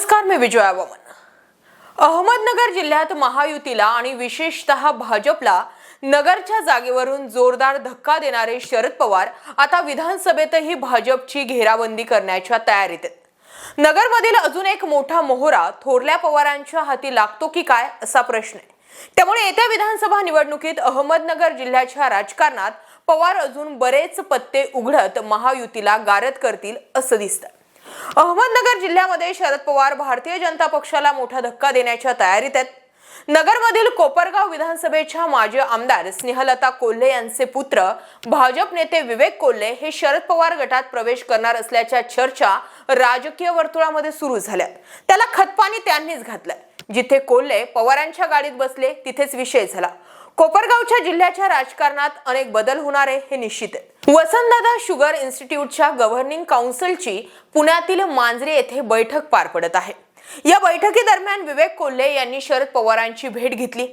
नमस्कार मी विजया वामन. अहमदनगर जिल्ह्यात महायुतीला आणि विशेषतः भाजपला नगरच्या जागेवरून जोरदार धक्का देणारे शरद पवार आता विधानसभेतही भाजपची घेराबंदी करण्याच्या तयारीत आहेत. नगरमधील अजून एक मोठा मोहरा थोरल्या पवारांच्या हाती लागतो की काय असा प्रश्न आहे. त्यामुळे येत्या विधानसभा निवडणुकीत अहमदनगर जिल्ह्याच्या राजकारणात पवार अजून बरेच पत्ते उघडत महायुतीला गारद करतील असं दिसतं अहमदनगर जिल्ह्यामध्ये शरद पवार भारतीय जनता पक्षाला मोठा धक्का देण्याच्या तयारीत आहेत. नगरमधील कोपरगाव विधानसभेच्या माजी आमदार स्नेहलता कोल्हे यांचे पुत्र भाजप नेते विवेक कोल्हे हे शरद पवार गटात प्रवेश करणार असल्याच्या चर्चा राजकीय वर्तुळामध्ये सुरू झाल्या. त्याला खतपाणी त्यांनीच घातलंय. जिथे कोल्हे पवारांच्या गाडीत बसले तिथेच विषय झाला. कोपरगावच्या जिल्ह्याच्या राजकारणात अनेक बदल होणार आहे हे निश्चित आहे. वसंतदादा शुगर इन्स्टिट्यूटच्या गव्हर्निंग काउन्सिलची पुण्यातील मांजरे येथे बैठक पार पडत आहे. या बैठकीदरम्यान विवेक कोल्हे यांनी शरद पवारांची भेट घेतली.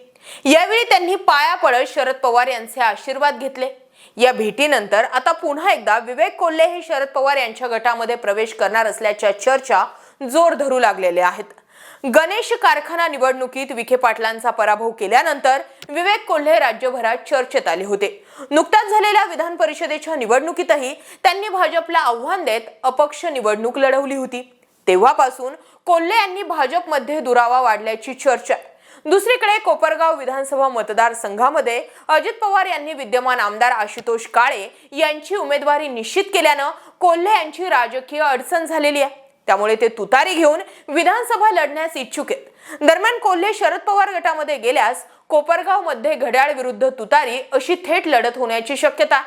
यावेळी त्यांनी पाया पडत शरद पवार यांचे आशीर्वाद घेतले. या भेटीनंतर आता पुन्हा एकदा विवेक कोल्हे हे शरद पवार यांच्या गटामध्ये प्रवेश करणार असल्याच्या चर्चा जोर धरू लागलेल्या आहेत. गणेश कारखाना निवडणुकीत विखे पाटलांचा पराभव केल्यानंतर विवेक कोल्हे राज्यभरात चर्चेत आले होते. नुकत्याच झालेल्या विधान परिषदेच्या निवडणुकीतही त्यांनी भाजपला आव्हान देत अपक्ष निवडणूक लढवली होती. तेव्हापासून कोल्हे यांनी भाजपमध्ये दुरावा वाढल्याची चर्चा. आहे. दुसरीकडे कोपरगाव विधानसभा मतदारसंघामध्ये अजित पवार यांनी विद्यमान आमदार आशुतोष काळे यांची उमेदवारी निश्चित केल्यानं कोल्हे यांची राजकीय अडचण झालेली आहे. त्यामुळे ते तुतारी घेऊन विधानसभा लढण्यास इच्छुक आहेत. दरम्यान कोल्हे शरद पवार गटामध्ये गेल्यास कोपरगावमध्ये घड्याळ विरुद्ध तुतारी अशी थेट लढत होण्याची शक्यता.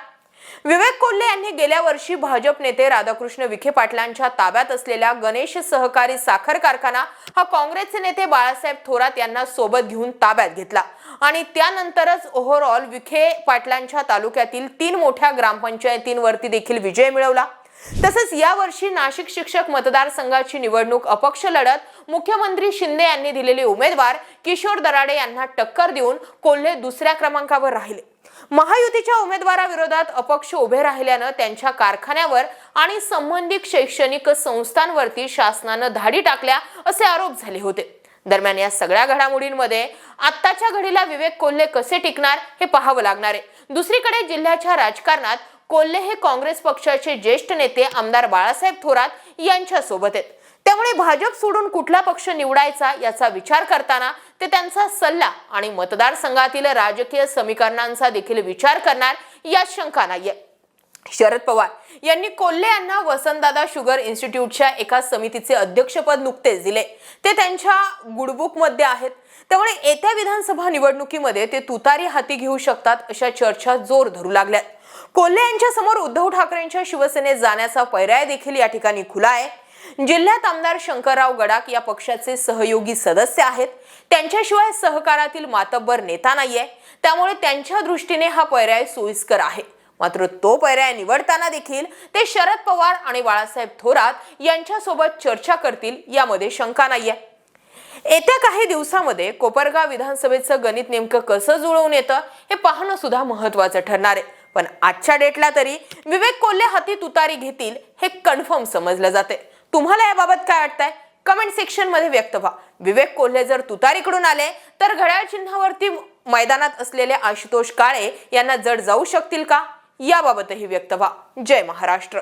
विवेक कोल्हे यांनी गेल्या वर्षी भाजप नेते राधाकृष्ण विखे पाटलांच्या ताब्यात असलेल्या गणेश सहकारी साखर कारखाना हा काँग्रेसचे नेते बाळासाहेब थोरात यांना सोबत घेऊन ताब्यात घेतला. आणि त्यानंतरच ओव्हरऑल विखे पाटलांच्या तालुक्यातील तीन मोठ्या ग्रामपंचायतींवरती देखील विजय मिळवला. तसंच यावर्षी नाशिक शिक्षक मतदारसंघाची निवडणूक अपक्ष लढत मुख्यमंत्री शिंदे यांनी दिलेले उमेदवार किशोर दराडे यांना टक्कर देऊन कोल्हे दुसऱ्या क्रमांकावर राहिले. महायुतीच्या उमेदवाराविरोधात अपक्ष उभे राहिल्यानं त्यांच्या कारखान्यावर आणि संबंधित शैक्षणिक संस्थांवरती शासनानं धाडी टाकल्या असे आरोप झाले होते. दरम्यान या सगळ्या घडामोडींमध्ये आत्ताच्या घडीला विवेक कोल्हे कसे टिकणार हे पाहावं लागणार आहे. दुसरीकडे जिल्ह्याच्या राजकारणात कोल्हे हे काँग्रेस पक्षाचे ज्येष्ठ नेते आमदार बाळासाहेब थोरात यांच्या सोबत आहेत. त्यामुळे भाजप सोडून कुठला पक्ष निवडायचा याचा विचार करताना ते त्यांचा सल्ला आणि मतदारसंघातील राजकीय समीकरणांचा देखील विचार करणार यात शंका नाहीये. शरद पवार यांनी कोल्हे यांना वसंतदादा शुगर इन्स्टिट्यूटच्या एका समितीचे अध्यक्षपद नुकतेच दिले. ते त्यांच्या गुडबुकमध्ये आहेत. त्यामुळे येत्या विधानसभा निवडणुकीमध्ये ते तुतारी हाती घेऊ शकतात अशा चर्चा जोर धरू लागल्यात. कोल्हे यांच्या समोर उद्धव ठाकरेंच्या शिवसेनेत जाण्याचा पर्याय देखील या ठिकाणी खुला आहे. जिल्ह्यात आमदार शंकरराव गडाख या पक्षाचे सहयोगी सदस्य आहेत. त्यांच्याशिवाय सहकारातील मातब्बर नेता नाहीये. त्यामुळे त्यांच्या दृष्टीने हा पर्याय सोयीस्कर आहे. मात्र तो पर्याय निवडताना देखील ते शरद पवार आणि बाळासाहेब थोरात यांच्यासोबत चर्चा करतील यामध्ये शंका नाहीये. येत्या काही दिवसामध्ये कोपरगाव विधानसभेचं गणित नेमकं कसं जुळवून येतं हे पाहणं सुद्धा महत्वाचं ठरणार आहे. पण आजच्या डेटला तरी विवेक कोल्हे हाती तुतारी घेतील हे कन्फर्म समजलं जाते तुम्हाला याबाबत काय वाटतंय? कमेंट सेक्शनमध्ये व्यक्त व्हा. विवेक कोल्हे जर तुतारीकडून आले तर घड्याळ चिन्हावरती मैदानात असलेले आशुतोष काळे यांना जड जाऊ शकतील का? याबाबतही व्यक्त व्हा. जय महाराष्ट्र.